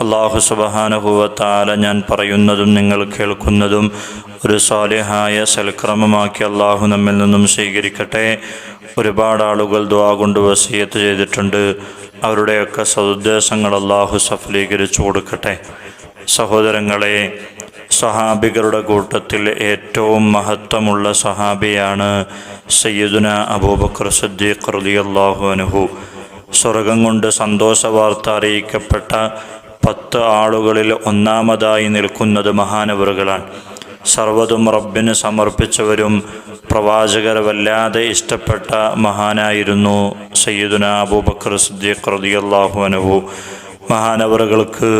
അള്ളാഹു സുബഹാനുഭവത്താല ഞാൻ പറയുന്നതും നിങ്ങൾ കേൾക്കുന്നതും ഒരു സ്വാലിഹായ സൽക്രമമാക്കി അള്ളാഹു നമ്മിൽ നിന്നും സ്വീകരിക്കട്ടെ. ഒരുപാട് ആളുകൾ ദ്വാ കൊണ്ട് വസീയത്ത് ചെയ്തിട്ടുണ്ട്. അവരുടെയൊക്കെ സദുദ്ദേശങ്ങൾ അള്ളാഹു സഫലീകരിച്ചു കൊടുക്കട്ടെ. സഹോദരങ്ങളെ സഹാബികളുടെ കൂട്ടത്തിൽ ഏറ്റവും മഹത്വമുള്ള സഹാബിയാണ് സയ്യിദുന അബൂബക്കർ സിദ്ദീഖ് റളിയല്ലാഹു അനുഹു സ്വർഗം കൊണ്ട് സന്തോഷ വാർത്ത അറിയിക്കപ്പെട്ട പത്ത് ആളുകളിൽ ഒന്നാമതായി നിൽക്കുന്നത് മഹാനവറുകളാണ്. സർവതും റബ്ബിന് സമർപ്പിച്ചവരും പ്രവാചകരവല്ലാതെ ഇഷ്ടപ്പെട്ട മഹാനായിരുന്നു സയ്യിദുന അബൂബക്കർ സിദ്ദീഖ് റളിയല്ലാഹു അൻഹു. മഹാനവറുകൾക്ക്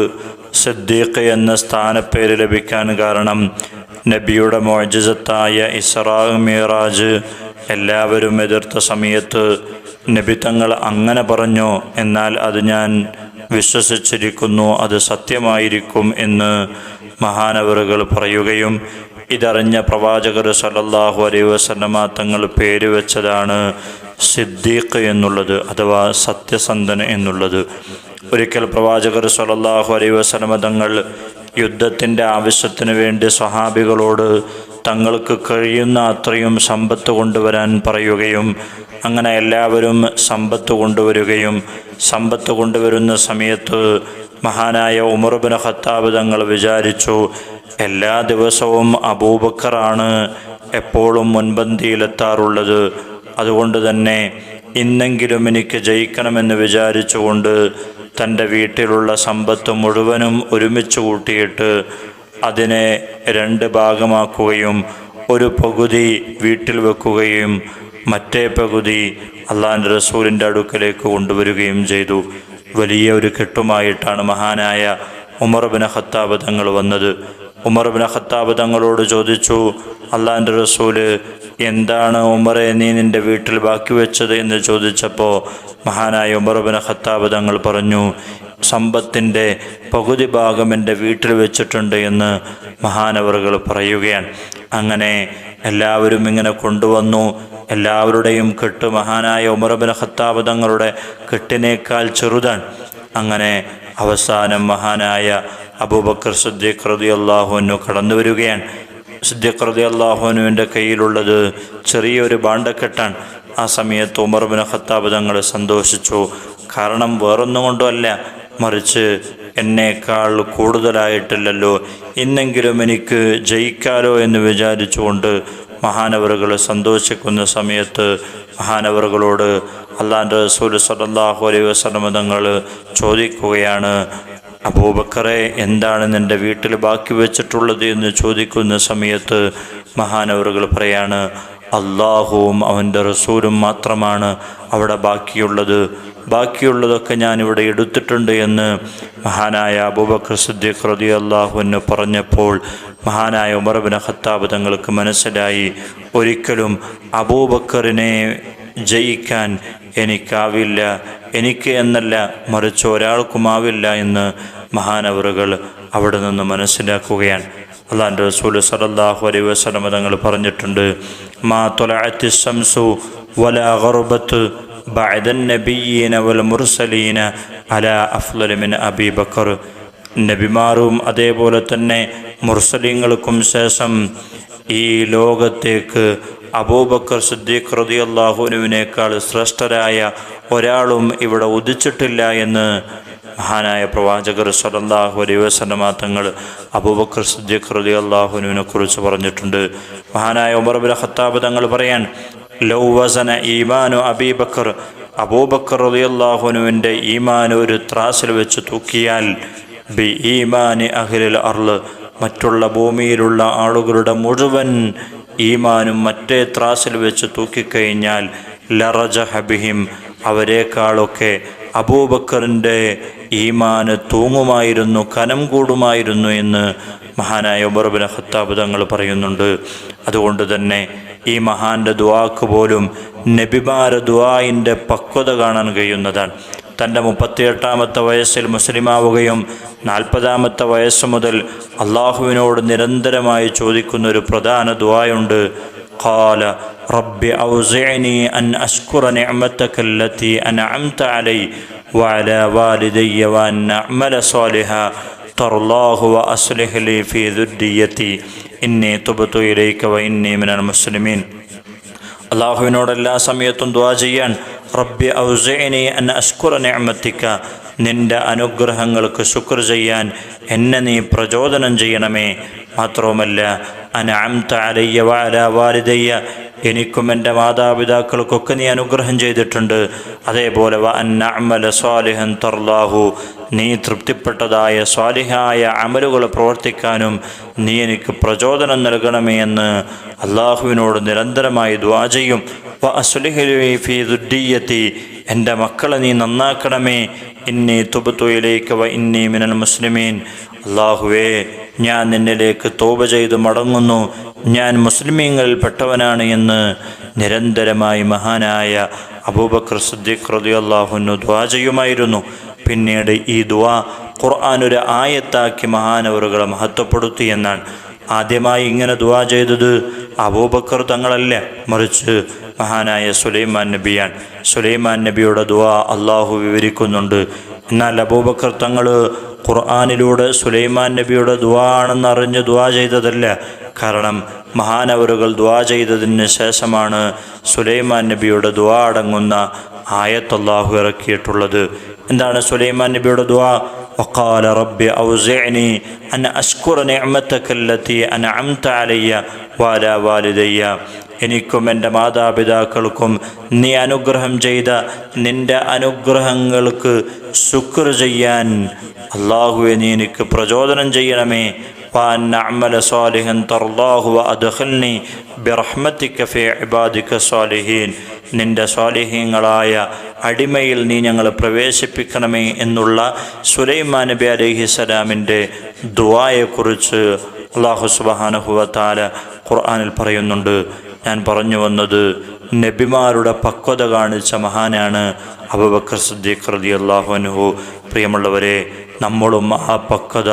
സിദ്ദീഖ് എന്ന സ്ഥാനപ്പേര് ലഭിക്കാൻ കാരണം നബിയുടെ മോജിസത്തായ ഇസ്രാ മിറാജ് എല്ലാവരും എതിർത്ത സമയത്ത് നബി തങ്ങൾ അങ്ങനെ പറഞ്ഞു എന്നാൽ അത് ഞാൻ വിശ്വസിച്ചിരിക്കുന്നു അത് സത്യമായിരിക്കും എന്ന് മഹാനവറുകൾ പറയുകയും ഇതറിഞ്ഞ പ്രവാചകർ സലല്ലാഹു അലൈഹി വസല്ലമ തങ്ങൾ പേര് വെച്ചതാണ് സിദ്ദീഖ് എന്നുള്ളത് അഥവാ സത്യസന്ധൻ എന്നുള്ളത്. ഒരിക്കൽ പ്രവാചകർ സലല്ലാഹു അലൈഹി വസല്ലമ തങ്ങൾ യുദ്ധത്തിന്റെ ആവശ്യത്തിന് വേണ്ടി സ്വഹാബികളോട് തങ്ങൾക്ക് കഴിയുന്ന അത്രയും സമ്പത്ത് കൊണ്ടുവരാൻ പറയുകയും അങ്ങനെ എല്ലാവരും സമ്പത്ത് കൊണ്ടുവരികയും സമ്പത്ത് കൊണ്ടുവരുന്ന സമയത്ത് മഹാനായ ഉമർബിൻ ഖത്താബ് തങ്ങൾ വിചാരിച്ചു എല്ലാ ദിവസവും അബൂബക്കറാണ് എപ്പോഴും മുൻപന്തിയിലെത്താറുള്ളത്. അതുകൊണ്ട് തന്നെ ഇന്നെങ്കിലും എനിക്ക് ജയിക്കണമെന്ന് വിചാരിച്ചുകൊണ്ട് തന്റെ വീട്ടിലുള്ള സമ്പത്ത് മുഴുവനും ഒരുമിച്ച് കൂട്ടിയിട്ട് അതിനെ രണ്ട് ഭാഗമാക്കുകയും ഒരു പകുതി വീട്ടിൽ വെക്കുകയും മറ്റേ പകുതി അള്ളാഹാന്റെ റസൂലിന്റെ അടുക്കലേക്ക് കൊണ്ടുവരികയും ചെയ്തു. വലിയ ഒരു കെട്ടുമായിട്ടാണ് മഹാനായ ഉമർ ബിൻ ഖത്താബ് തങ്ങൾ വന്നത്. ഉമർ ബിൻ ഖത്താബ് തങ്ങളോട് ചോദിച്ചു അള്ളാന്റെ റസൂൽ എന്താണ് ഉമറെ നീ നിന്റെ വീട്ടിൽ ബാക്കി വെച്ചത്? എന്ന് ചോദിച്ചപ്പോൾ മഹാനായ ഉമർ ബിൻ ഖത്താബ് തങ്ങൾ പറഞ്ഞു സമ്പത്തിന്റെ പകുതി ഭാഗം എന്റെ വീട്ടിൽ വെച്ചിട്ടുണ്ട് എന്ന് മഹാനവറുകൾ പറയുകയാണ്. അങ്ങനെ എല്ലാവരും ഇങ്ങനെ കൊണ്ടുവന്നു. എല്ലാവരുടെയും കെട്ട് മഹാനായ ഉമർബിൻ ഖത്താബ് തങ്ങളുടെ കെട്ടിനേക്കാൾ ചെറുതാണ്. അങ്ങനെ അവസാനം മഹാനായ അബൂബക്കർ സിദ്ദീഖ് റതി അള്ളാഹുവിനു കടന്നു വരികയാണ്. സിദ്ദീഖ് റതി അള്ളാഹുവിനുവിന്റെ കയ്യിലുള്ളത് ചെറിയൊരു ബാണ്ടക്കെട്ടാണ്. ആ സമയത്ത് ഉമർ ബിൻ ഖത്താബ് തങ്ങൾ സന്തോഷിച്ചു. കാരണം വേറൊന്നും കൊണ്ടുമല്ല മറിച്ച് എന്നേക്കാൾ കൂടുതലായിട്ടില്ലല്ലോ. ഇന്നെങ്കിലും എനിക്ക് ജയിക്കാലോ എന്ന് വിചാരിച്ചുകൊണ്ട് മഹാനവറുകൾ സന്തോഷിക്കുന്ന സമയത്ത് മഹാനവറുകളോട് അള്ളാന്റെ റസൂൽ സല്ലാഹു അലൈഹി വസല്ലം തങ്ങൾ ചോദിക്കുകയാണ് അബൂബക്കറെ എന്താണ് നിന്റെ വീട്ടിൽ ബാക്കി വെച്ചിട്ടുള്ളത്? എന്ന് ചോദിക്കുന്ന സമയത്ത് മഹാനവറുകൾ പറയാണ് അള്ളാഹുവും അവന്റെ റസൂലും മാത്രമാണ് അവിടെ ബാക്കിയുള്ളത്. ബാക്കിയുള്ളതൊക്കെ ഞാൻ ഇവിടെ എടുത്തിട്ടുണ്ട് എന്ന് മഹാനായ അബൂബക്കർ സിദ്ദീഖ് റതി അള്ളാഹുവിന് പറഞ്ഞപ്പോൾ മഹാനായ ഉമർബിൻ ഖത്താബ് തങ്ങൾക്ക് മനസ്സിലായി ഒരിക്കലും അബൂബക്കറിനെ ജയിക്കാൻ എനിക്കാവില്ല എനിക്ക് എന്നല്ല മറിച്ച് ഒരാൾക്കുമാവില്ല എന്ന് മഹാനവറുകൾ അവിടെ നിന്ന് മനസ്സിലാക്കുകയാണ്. അള്ളാന്റെ റസൂൽ സലല്ലാഹു അലൈഹി വസ്ലമ തങ്ങൾ പറഞ്ഞിട്ടുണ്ട് മാ തൊലഅത്തി ശംസു വല ഗർബത്ത് بعد النبيين والمرسلين على أفضل من أبي بكر നബിമാരും അതേപോലെ തന്നെ മുർസലിങ്ങൾക്കും ശേഷം ഈ ലോകത്തേക്ക് അബൂബക്കർ സിദ്ദീഖ് റതിയല്ലാഹുനുവിനേക്കാൾ ശ്രേഷ്ഠരായ ഒരാളും ഇവിടെ ഉദിച്ചിട്ടില്ല എന്ന് മഹാനായ പ്രവാചകർ സലല്ലാഹു അലൈ വസല്ലമ തങ്ങൾ അബൂബക്കർ സിദ്ദീഖ് അലി അള്ളാഹുനുവിനെ കുറിച്ച് പറഞ്ഞിട്ടുണ്ട്. മഹാനായ ഉമർ ബിൻ ഖത്താബ് തങ്ങൾ പറയാൻ ലൗ വസന ഈമാനു അബീബക്കർ അബൂബക്കർ റളിയല്ലാഹുനുവിന്റെ ഈമാൻ ഒരു ത്രാസിൽ വെച്ച് തൂക്കിയാൽ ബി ഈമാനി അഖിലിൽ അർൾ മറ്റുള്ള ഭൂമിയിലുള്ള ആളുകളുടെ മുഴുവൻ ഈമാനും മറ്റേ ത്രാസിൽ വെച്ച് തൂക്കിക്കഴിഞ്ഞാൽ ലറജ ഹബിഹിം അവരെക്കാളൊക്കെ അബൂബക്കറിന്റെ ഈമാന് തൂങ്ങുമായിരുന്നു കനം കൂടുമായിരുന്നു എന്ന് മഹാനായ ഉബർബിൻ ഖത്താബ് തങ്ങൾ പറയുന്നുണ്ട്. അതുകൊണ്ട് തന്നെ ഈ മഹാന്റെ ദുവാക്ക് പോലും നബിമാര ദുവായിന്റെ പക്വത കാണാൻ കഴിയുന്നതാണ്. തന്റെ മുപ്പത്തിയെട്ടാമത്തെ വയസ്സിൽ മുസ്ലിമാവുകയും നാൽപ്പതാമത്തെ വയസ്സ് മുതൽ അള്ളാഹുവിനോട് നിരന്തരമായി ചോദിക്കുന്ന ഒരു പ്രധാന ദുവായുണ്ട് قال رب أوزعني أن أشكر نعمتك التي أنعمت علي وعلى والدي وأن أعمل صالحا ترضاه وأصلح لي في ذريتي إني تبت إليك وإني من المسلمين അള്ളാഹുവിനോട് എല്ലാ സമയത്തും ദ്വാ ചെയ്യാൻ റബ്ബി ഔസൈനി അൻ അസ്കുറ നിഅമത്തിക്ക നിന്റെ അനുഗ്രഹങ്ങൾക്ക് ശുക്ർ ചെയ്യാൻ എന്നെ നീ പ്രചോദനം ചെയ്യണമേ മാത്രവുമല്ല അനഅംത അലയ്യ വഅല വാലിദയ്യ. എനിക്കും എന്റെ മാതാപിതാക്കൾക്കൊക്കെ നീ അനുഗ്രഹം ചെയ്തിട്ടുണ്ട്. അതേപോലെ വ അന്നഅമല സ്വാലിഹൻ തർലാഹു. നീ തൃപ്തിപ്പെട്ടതായ സ്വാലിഹായ അമലുകൾ പ്രവർത്തിക്കാനും നീ എനിക്ക് പ്രചോദനം നൽകണമേ എന്ന് അള്ളാഹുവിനോട് നിരന്തരമായി ദ്വാ ചെയ്യും. വ അസുലിഹി ദുഡീയത്തി എന്റെ മക്കളെ നീ നന്നാക്കണമേ. ഇന്നി തുബത്തുയിലേക്ക് വ ഇന്നി മിനൽ മുസ്ലിമീൻ. അള്ളാഹുവേ ഞാൻ നിന്നിലേക്ക് തോപ ചെയ്ത് മടങ്ങുന്നു. ഞാൻ മുസ്ലിമീങ്ങളിൽ പെട്ടവനാണ് എന്ന് നിരന്തരമായി മഹാനായ അബൂബക്കർ സിദ്ദീഖ് റതി അള്ളാഹുന്നു ദ്വാ ചെയ്യുമായിരുന്നു. പിന്നീട് ഈ ദ്വാ ഖുർആൻ ഒരു ആയത്താക്കി മഹാനവറുകളെ മഹത്വപ്പെടുത്തി എന്നാണ്. ആദ്യമായി ഇങ്ങനെ ദുവാ ചെയ്തത് അബൂബക്കർ തങ്ങളല്ല മറിച്ച് മഹാനായ സുലൈമാൻ നബിയാണ്. സുലൈമാൻ നബിയുടെ ദുവാ അള്ളാഹു വിവരിക്കുന്നുണ്ട്. എന്നാൽ അബൂബക്കർ തങ്ങൾ ഖുർആാനിലൂടെ സുലൈമാൻ നബിയുടെ ദുവാ ആണെന്ന് അറിഞ്ഞ് ദുവാ ചെയ്തതല്ല കാരണം മഹാനവറുകൾ ദുവാ ചെയ്തതിന് ശേഷമാണ് സുലൈമാൻ നബിയുടെ ദുവാ അടങ്ങുന്ന ആയത്ത് അള്ളാഹു ഇറക്കിയിട്ടുള്ളത് എന്താണ് സുലൈമാൻ നബിയുടെ ദുവാ وقال رب أوزعني أن أشكر نعمتك التي أنعمت علي وعلى والدي എനിക്കും എൻ്റെ മാതാപിതാക്കൾക്കും നീ അനുഗ്രഹം ചെയ്ത നിൻ്റെ അനുഗ്രഹങ്ങൾക്ക് ശുക്ർ ചെയ്യാൻ അള്ളാഹുവെ നീ എനിക്ക് പ്രചോദനം ചെയ്യണമേ وأن أعمل صالحا ترضاه وأدخلني برحمتك في عبادك الصالحين നിന്റെ സ്വാലിഹീങ്ങളായ അടിമയിൽ നീ ഞങ്ങൾ പ്രവേശിപ്പിക്കണമേ എന്നുള്ള സുലൈമാൻ നബി അലൈഹിസ്സലാമിൻ്റെ ദുവായെക്കുറിച്ച് അള്ളാഹു സുബാനഹുവത്താല ഖുർആാനിൽ പറയുന്നുണ്ട് ഞാൻ പറഞ്ഞു വന്നത് നബിമാരുടെ പക്വത കാണിച്ച മഹാനാണ് അബുബക്കർ സിദ്ദീഖ് റതി അള്ളാഹുനുഹു പ്രിയമുള്ളവരെ നമ്മളും ആ പക്വത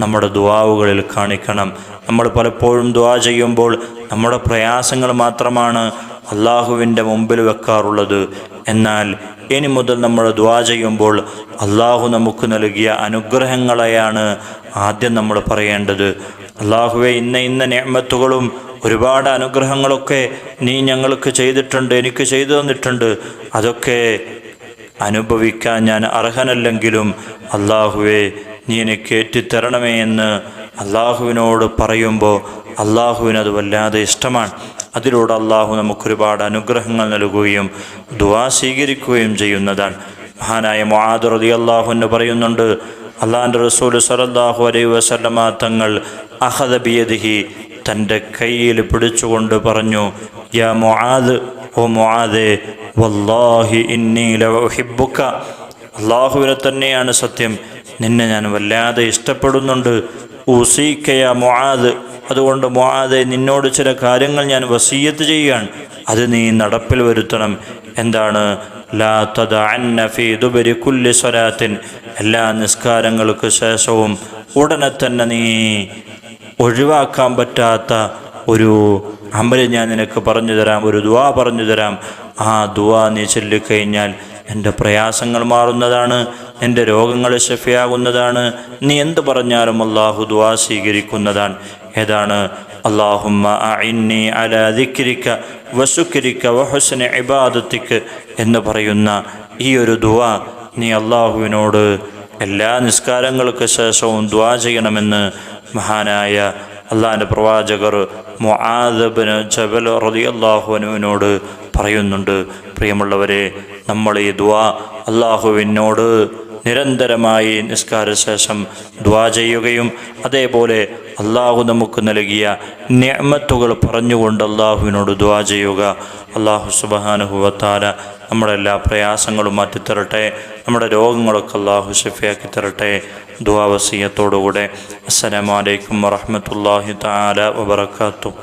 നമ്മുടെ ദുവാവുകളിൽ കാണിക്കണം. നമ്മൾ പലപ്പോഴും ദുവാ ചെയ്യുമ്പോൾ നമ്മുടെ പ്രയാസങ്ങൾ മാത്രമാണ് അള്ളാഹുവിന്റെ മുമ്പിൽ വെക്കാറുള്ളത്. എന്നാൽ ഇനി മുതൽ നമ്മൾ ദുവാ ചെയ്യുമ്പോൾ അള്ളാഹു നമുക്ക് നൽകിയ അനുഗ്രഹങ്ങളെയാണ് ആദ്യം നമ്മൾ പറയേണ്ടത്. അള്ളാഹുവെ ഇന്ന ഇന്ന നിയമത്തുകളും ഒരുപാട് അനുഗ്രഹങ്ങളൊക്കെ നീ ഞങ്ങൾക്ക് ചെയ്തിട്ടുണ്ട് എനിക്ക് ചെയ്തു തന്നിട്ടുണ്ട്. അതൊക്കെ അനുഭവിക്കാൻ ഞാൻ അർഹനല്ലെങ്കിലും അള്ളാഹുവെ നീ എനിക്ക് ഏറ്റിത്തരണമേ എന്ന് അള്ളാഹുവിനോട് പറയുമ്പോൾ അള്ളാഹുവിനത് വല്ലാതെ ഇഷ്ടമാണ്. അതിലൂടെ അള്ളാഹു നമുക്കൊരുപാട് അനുഗ്രഹങ്ങൾ നൽകുകയും ദുവാ സ്വീകരിക്കുകയും ചെയ്യുന്നതാണ്. മഹാനായ മൊഹാദ് റതി അള്ളാഹുന്ന് പറയുന്നുണ്ട് അള്ളാഹിന്റെ റസൂൽ സലല്ലാഹു അലൈ വസല്ലമ തങ്ങൾ അഹദബിയദിഹി തന്റെ കയ്യിൽ പിടിച്ചുകൊണ്ട് പറഞ്ഞു യാ മൊഹാദ് ഓ മൊഹാദേ വല്ലാഹി ഇന്നീല ഹിബുക്ക അള്ളാഹുവിനെ തന്നെയാണ് സത്യം. നിന്നെ ഞാൻ വല്ലാതെ ഇഷ്ടപ്പെടുന്നുണ്ട്. ഉസീക്കയ മൊഹാദ് അതുകൊണ്ട് മൊഹാദെ നിന്നോട് ചില കാര്യങ്ങൾ ഞാൻ വസീയത്ത് ചെയ്യുകയാണ് അത് നീ നടപ്പിൽ വരുത്തണം. എന്താണ്? എല്ലാ നിസ്കാരങ്ങൾക്ക് ശേഷവും ഉടനെ തന്നെ നീ ഒഴിവാക്കാൻ പറ്റാത്ത ഒരു അമൽ ഞാൻ നിനക്ക് പറഞ്ഞു തരാം ഒരു ദുവാ പറഞ്ഞു തരാം. ആ ദുവാ നീ ചൊല്ലിക്കഴിഞ്ഞാൽ എന്റെ പ്രയാസങ്ങൾ മാറുന്നതാണ് എന്റെ രോഗങ്ങൾ ഷഫിയാകുന്നതാണ് നീ എന്ത് പറഞ്ഞാലും അള്ളാഹു ദുവാ സ്വീകരിക്കുന്നതാണ്. ഏതാണ്? അള്ളാഹുമ്മ അഇന്നി അല ദിക്രിക്ക വസുക്രിക്ക വഹുസന ഇബാദത്തിക്ക് എന്ന് പറയുന്ന ഈ ഒരു ദുവാ നീ അള്ളാഹുവിനോട് എല്ലാ നിസ്കാരങ്ങൾക്ക് ശേഷവും ദ്വാ ചെയ്യണമെന്ന് മഹാനായ അള്ളാഹാന്റെ പ്രവാചകർ മുആദബിന് ജബൽ റതി അള്ളാഹുവിനോട് പറയുന്നുണ്ട്. പ്രിയമുള്ളവരെ നമ്മൾ ഈ ദ്വാ അള്ളാഹുവിനോട് നിരന്തരമായി നിസ്കാര ശേഷം ദ്വാ ചെയ്യുകയും അതേപോലെ അള്ളാഹു നമുക്ക് നൽകിയ നിയമത്തുകൾ പറഞ്ഞുകൊണ്ട് അള്ളാഹുവിനോട് ദ്വാ ചെയ്യുക. അള്ളാഹു സുബാനുഹുവത്താല നമ്മുടെ എല്ലാ പ്രയാസങ്ങളും മാറ്റിത്തരട്ടെ. നമ്മുടെ രോഗങ്ങളൊക്കെ അള്ളാഹു ഷഫിയാക്കി തരട്ടെ. ദ്വാവസീയത്തോടുകൂടെ അസ്സലാമലൈക്കും വറഹമത്തല്ലാഹി താല വബർക്കാത്തു